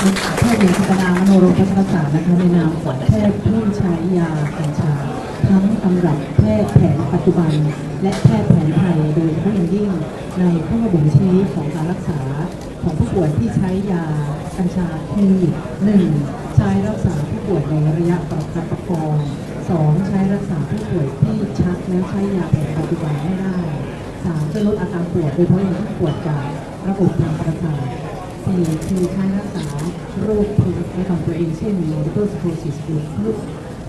แพทย์หญิงพัฒนามโนโรมพัฒนศาสตร์นะคะในนามของแพทย์ผู้ใช้ยากัญชา ทั้งตำรับแพทย์แผนปัจจุบัน และแพทย์แผนไทยโดยเฉพาะอย่างยิ่ง ในข้อบ่งชี้ของการรักษาของผู้ป่วยที่ใช้ยากัญชาคือหนึ่งใช้รักษาผู้ป่วยในระยะประคับประคองสองใช้รักษาผู้ป่วยที่ชักแล้วใช้ยาแผนปัจจุบันไม่ได้สามเพื่อลดอาการปวดโดยเฉพาะอย่างยิ่งปวดจากระบบทางประสาท สี่คือใช้รักษาโรคภูมิในของตัวเองเช่น multiple sclerosis หรือโรค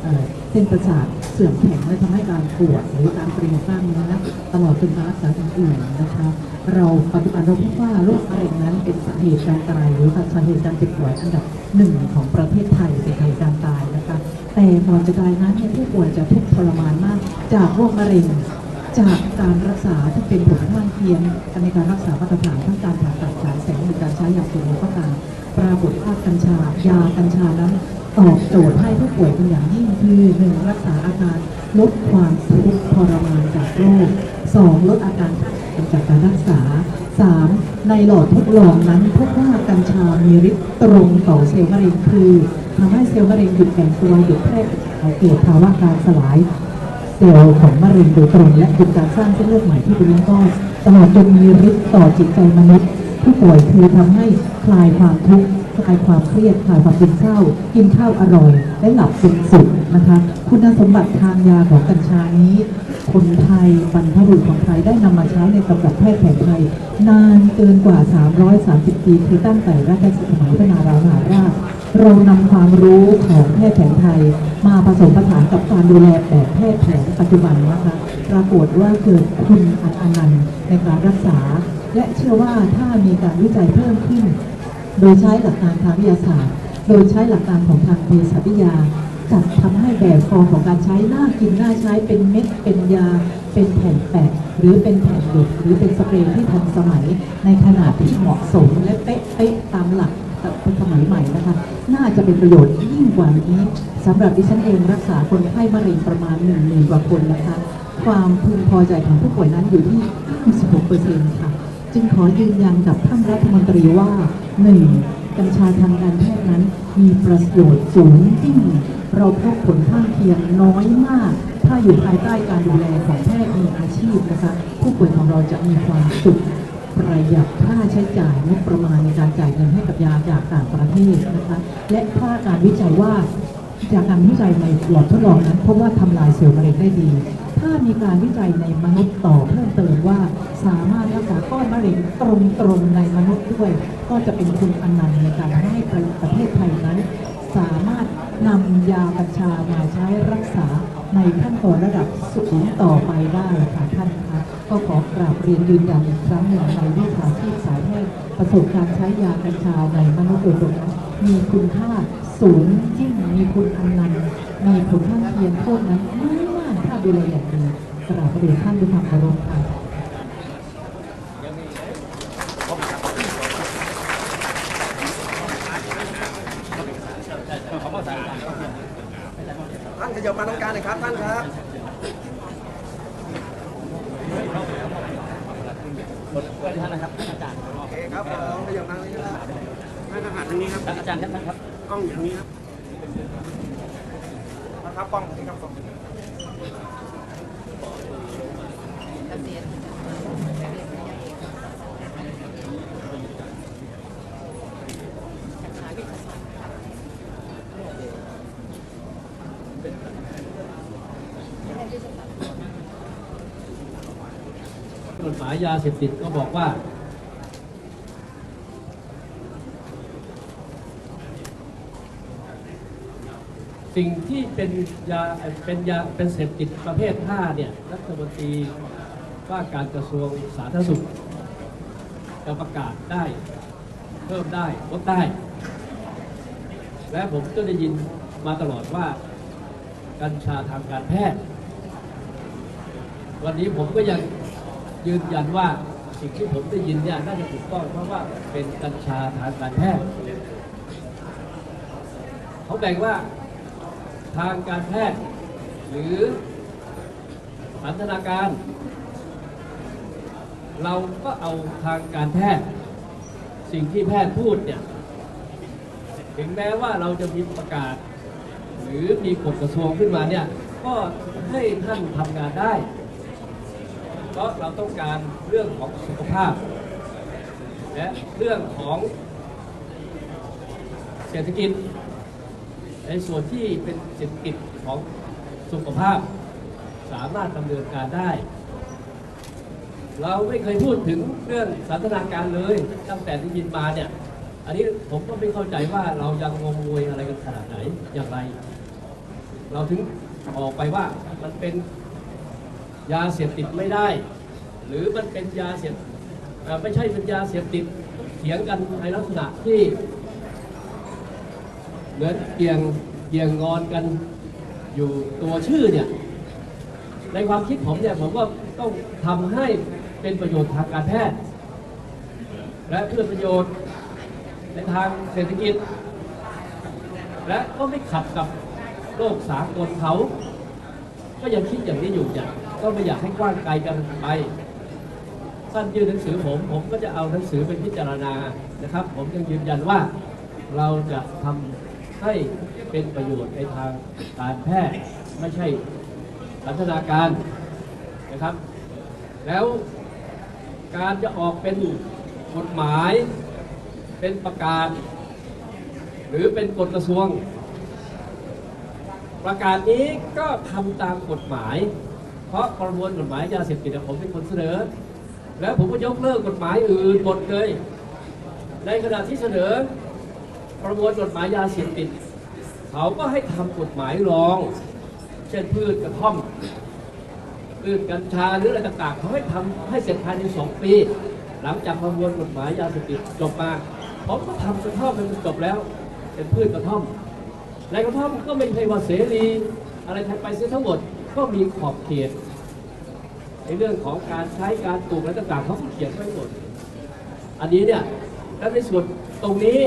เอ่อเส้นประสาทเสื่อมแข็งและทำให้การปวดหรือการเกร็งกล้ามเนื้อตลอดจนการรักษาอื่นๆนะคะ เราปัจจุบันเราพบว่าโรคมะเร็งนั้นเป็นสาเหตุการตายหรือสาเหตุการเจ็บป่วยอันดับหนึ่งของประเทศไทยเป็นสาเหตุการตายนะคะแต่ก่อนจะตายนั้นผู้ป่วยจะทุกข์ทรมานมาก จากโรคมะเร็ง จากการรักษาที่เป็นผลข้างเคียงในการรักษามาตรฐานทั้งการผ่าตัดฉายแสงหรือการใช้ยาสูบก็ตามปรากฏว่ากัญชายากัญชานั้นตอบโจทย์ให้ผู้ป่วยเป็นอย่างยิ่งคือหนึ่งรักษาอาการลดความทุกข์ทรมานจากโรคสองลดอาการจากการรักษาสามในหลอดทดลองนั้นพบว่ากัญชามีฤทธิ์ตรงต่อเซลล์มะเร็งคือทำให้เซลล์มะเร็งหยุดแบ่งตัวหยุดแพร่กระจายเกิดภาวะการสลาย เซลล์ของมะเร็งโดยตรงและหยุดการสร้างเส้นเลือดใหม่ที่เป็นก้อนตลอดจนมีฤทธิ์ต่อจิตใจมนุษย์ ผู้ป่วยคือทำให้คลายความทุกข์คลายความเครียดคลายความเป็นเศร้า กินข้าวอร่อย และหลับเป็นสุขนะคะ คุณสมบัติทางยาของกัญชานี้ คนไทยบรรพบุรุษของไทยได้นำมาใช้ในตำรับแพทย์แผนไทย นานเกินกว่า 330 ปีคือตั้งแต่รัชสมัยพระนารามหาราชเรานำความรู้ของแพทย์แผนไทย มาผสมผสานกับการดูแลแบบแพทย์แผนปัจจุบันนะคะปรากฏว่าเกิดคุณอันอนันต์ในการรักษา และเชื่อว่าถ้ามีการวิจัยเพิ่มขึ้น โดยใช้หลักการทางวิทยาศาสตร์ โดยใช้หลักการของทางเภสัชวิทยาจัดทำให้แบบฟอร์มของการใช้น่ากินน่าใช้เป็นเม็ดเป็นยา เป็นแผ่นแปะหรือเป็นแผ่นหยดหรือเป็นสเปรย์ที่ทันสมัย ในขนาดที่เหมาะสมและเป๊ะๆตามหลักสมัยใหม่นะคะ น่าจะเป็นประโยชน์ยิ่งกว่านี้สำหรับดิฉันเองรักษาคนไข้มะเร็งประมาณ1นึ่งหมื่นกว่าคนนะคะ ความพึงพอใจของผู้ป่วยนั้นอยู่ที่ 96%ค่ะ จึงขอยืนยันกับท่านรัฐมนตรีว่า 1. กัญชาทางการแพทย์นั้นมีประโยชน์สูงยิ่งเราพบผลข้างเคียงน้อยมาก ถ้าอยู่ภายใต้การดูแลของแพทย์มีอาชีพนะคะผู้ป่วยของเราจะมีความสุขประหยัดค่าใช้จ่ายงบประมาณในการจ่ายเงินให้กับยาจากต่างประเทศนะคะและค่าการวิจัยว่าจากการวิจัยในหลอดทดลองนั้นพบว่าทำลายเซลล์มะเร็งได้ดี ถ้ามีการวิจัยในมนุษย์ต่อเพิ่มเติมว่าสามารถรักษาก้อนมะเร็งตรงๆในมนุษย์ด้วย ก็จะเป็นคุณอันนันต์ในการให้ประเทศไทยนั้น สามารถนำยากัญชามาใช้รักษาในขั้นตอนระดับสูงต่อไปได้ค่ะท่านคะก็ขอกราบเรียนยืนยันอีกครั้งหนึ่งในวิชาชีพสายแพทย์ประสบการณ์ใช้ยากัญชาในมนุษย์โดยตรงมีคุณค่าสูงยิ่งมีคุณอันนันต์มีผลข้างเคียงโทษนั้นไม่ ดูแลอย่างดีกราบเรียนท่านด้วยความเคารพค่ะท่านขยับมาตรงกลางหน่อยครับท่านครับท่านนะครับอาจารย์โอเคครับผมขยับมาเลยนะครับมาตรฐานทางนี้ครับอาจารย์ครับนะครับกล้องอยู่ทางนี้ครับนะครับกล้องนี่ครับผม กฎหมายยาเสพติดก็บอกว่า สิ่งที่เป็นยาเป็นยาเป็นเสพติดประเภท 5 เนี่ยรัฐมนตรีว่าการกระทรวงสาธารณสุขจะประกาศได้ เพิ่มได้ลดได้ และผมก็ได้ยินมาตลอดว่า กัญชาทางการแพทย์ วันนี้ผมก็ยังยืนยันว่าสิ่งที่ผมได้ยินเนี่ยน่าจะถูกต้องเพราะว่าเป็นกัญชาทางการแพทย์ เขาแบ่งว่า ทางการแพทย์ หรือสันทนาการ เราก็เอาทางการแพทย์ สิ่งที่แพทย์พูดเนี่ยถึงแม้ว่าเราจะมีประกาศ หรือมีกฎกระทรวงขึ้นมาเนี่ยก็ให้ท่านทำงานได้ เพราะเราต้องการเรื่องของสุขภาพ และเรื่องของเศรษฐกิจ ในส่วนที่เป็นเศรษฐกิจของสุขภาพสามารถดำเนินการได้ เราไม่เคยพูดถึงเรื่องสันทนาการเลยตั้งแต่ได้ยินมาเนี่ย อันนี้ผมก็ไม่เข้าใจว่าเรายังงงงวยอะไรกันขนาดไหนอย่างไร เราถึงออกไปว่ามันเป็นยาเสพติดไม่ได้ หรือมันเป็นยาเสพไม่ใช่เป็นยาเสพติดเถียงกันในลักษณะที่ เหมือนเกียงเกียงงอนกันอยู่ตัวชื่อเนี่ย ในความคิดผมเนี่ยผมก็ต้องทำให้เป็นประโยชน์ทางการแพทย์ และเพื่อประโยชน์ในทางเศรษฐกิจ และก็ไม่ขัดกับโลกสากลเขา ก็ยังคิดอย่างนี้อยู่อย่างก็ไม่อยากให้กว้างไกลกันไปท่านยื่นหนังสือผมผมก็จะเอาหนังสือเป็นพิจารณานะครับ ผมยังยืนยันว่าเราจะทำ ให้เป็นประโยชน์ในทางการแพทย์ไม่ใช่สันทนาการนะครับ แล้วการจะออกเป็นกฎหมาย เป็นประกาศ หรือเป็นกฎกระทรวง ประกาศนี้ก็ทำตามกฎหมาย เพราะประมวลกฎหมายยาเสพติดผมเป็นคนเสนอ แล้วผมก็ยกเลิกกฎหมายอื่นหมดเลย ในขณะที่เสนอ ประมวลกฎหมายยาเสพติดเขาก็ให้ทำกฎหมายรอง เช่นพืชกระท่อมพืชกัญชาหรืออะไรต่างๆ เขาให้ทำให้เสร็จภายในสองปี หลังจากประมวลกฎหมายยาเสพติดจบมาผมก็ทำกระท่อมเป็นจบแล้ว เป็นพืชกระท่อมในกระท่อมก็ไม่ใช่ว่าเสรีอะไรทันไปเสียทั้งหมดก็มีขอบเขตในเรื่องของการใช้การปลูกอะไรต่างๆเขาก็เขียนไว้หมด อันนี้เนี่ยและในส่วนตรงนี้